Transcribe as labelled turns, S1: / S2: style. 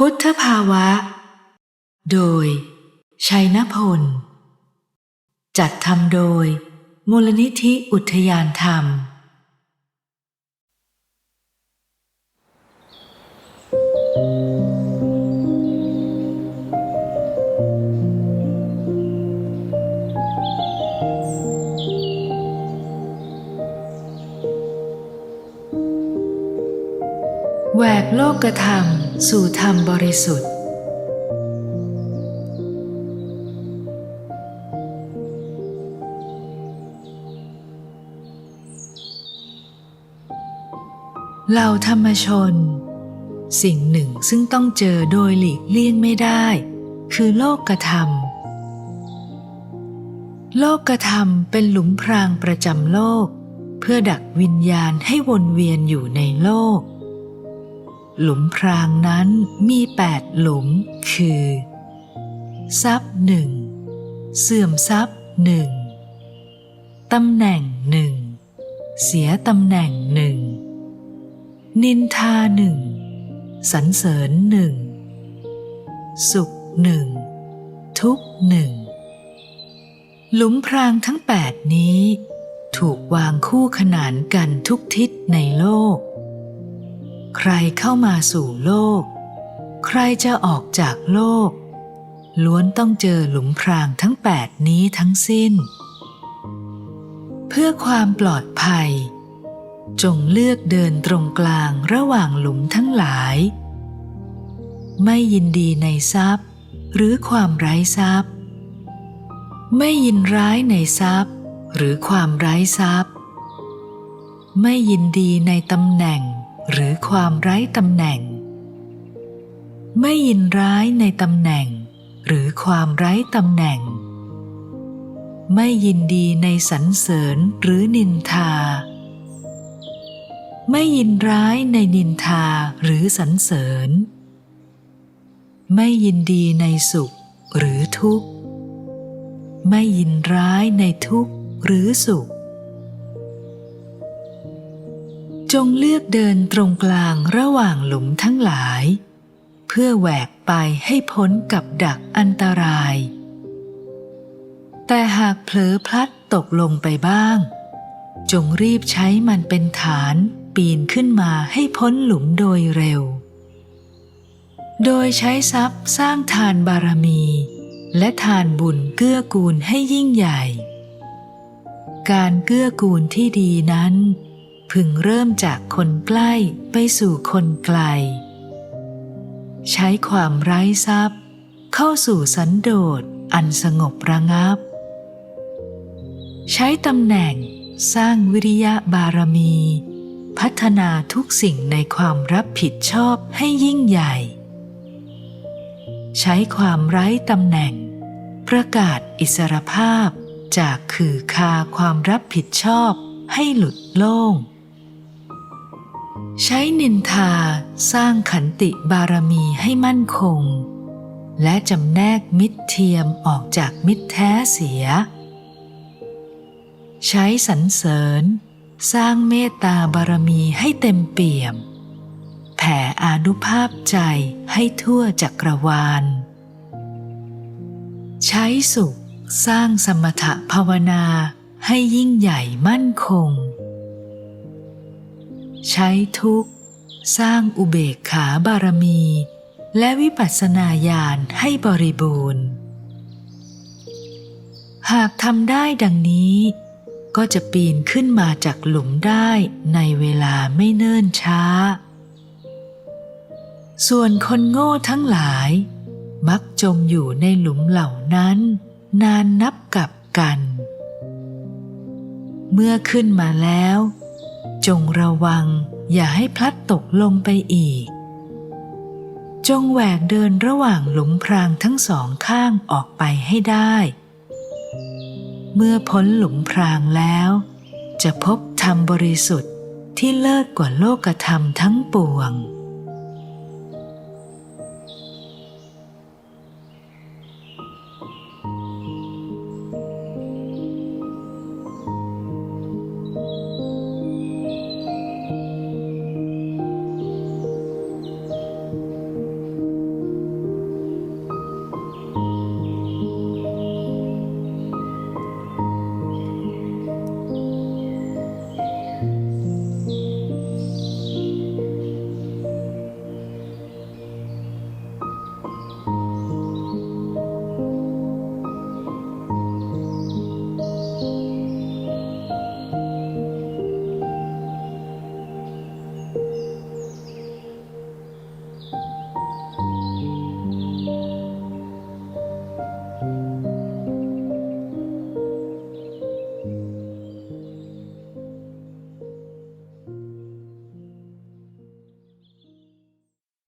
S1: พุทธภาวะ โดย ชัยนพล จัดทำโดย มูลนิธิอุทยานธรรม แหวกโลกธรรม สู่ธรรมบริสุทธิ์เหล่าธรรมชน สิ่งหนึ่งซึ่งต้องเจอโดยหลีกเลี่ยงไม่ได้ คือโลกธรรมโลกธรรมเป็นหลุมพรางประจำโลก เพื่อดักวิญญาณให้วนเวียนอยู่ในโลก หลุมพรางนั้นมีแปดหลุม คือ ทรัพย์หนึ่งเสื่อมทรัพย์หนึ่งตำแหน่งหนึ่งเสียตำแหน่งหนึ่งนินทาหนึ่งสรรเสริญหนึ่งสุขหนึ่งทุกหนึ่งหลุมพรางทั้งแปดนี้ ถูกวางคู่ขนานกันทุกทิศในโลก ใครเข้ามาสู่โลก ใครจะออกจากโลก ล้วนต้องเจอหลุมพรางทั้งแปดนี้ทั้งสิ้น เพื่อความปลอดภัย จงเลือกเดินตรงกลางระหว่างหลุมทั้งหลาย ไม่ยินดีในทรัพย์ หรือความไร้ทรัพย์ ไม่ยินร้ายในทรัพย์ หรือความไร้ทรัพย์ ไม่ยินดีในตำแหน่ง หรือความไร้ตำแหน่ง ไม่ยินร้ายในตำแหน่ง หรือความไร้ตำแหน่ง ไม่ยินดีในสรรเสริญหรือนินทา ไม่ยินร้ายในนินทาหรือสรรเสริญ ไม่ยินดีในสุขหรือทุกข์ ไม่ยินร้ายในทุกข์หรือสุข จงเลือกเดินตรงกลางระหว่างหลุมทั้งหลาย เพื่อแหวกไปให้พ้นกับดักอันตราย แต่หากเผลอพลัดตกลงไปบ้าง จงรีบใช้มันเป็นฐานปีนขึ้นมาให้พ้นหลุมโดยเร็ว โดยใช้ทรัพย์สร้างทานบารมี และทานบุญเกื้อกูลให้ยิ่งใหญ่ การเกื้อกูลที่ดีนั้น พึงเริ่มจากคนใกล้ไปสู่คนไกล ใช้ความไร้ทรัพย์ เข้าสู่สันโดษอันสงบระงับ ใช้ตำแหน่งสร้างวิริยะบารมี พัฒนาทุกสิ่งในความรับผิดชอบให้ยิ่งใหญ่ ใช้ความไร้ตำแหน่ง ประกาศอิสรภาพจากขื่อคาความรับผิดชอบให้หลุดโล่ง ใช้นินทาสร้างขันติบารมีให้มั่นคง และจำแนกมิตรเทียมออกจากมิตรแท้เสีย ใช้สรรเสริญ สร้างเมตตาบารมีให้เต็มเปี่ยม แผ่อานุภาพใจให้ทั่วจักรวาล ใช้สุขสร้างสมถะภาวนาให้ยิ่งใหญ่มั่นคง ใช้ทุกข์ สร้างอุเบกขาบารมี และวิปัสสนาญาณให้บริบูรณ์ หากทำได้ดังนี้ ก็จะปีนขึ้นมาจากหลุมได้ในเวลาไม่เนิ่นช้า ส่วนคนโง่ทั้งหลาย มักจมอยู่ในหลุมเหล่านั้น นานนับกับกัน เมื่อขึ้นมาแล้ว จงระวังอย่าให้พลัดตกลงไปอีก จงแหวกเดินระหว่างหลุมพรางทั้งสองข้างออกไปให้ได้ เมื่อพ้นหลุมพรางแล้ว จะพบธรรมบริสุทธิ์ที่เลิศกว่าโลกธรรมทั้งปวง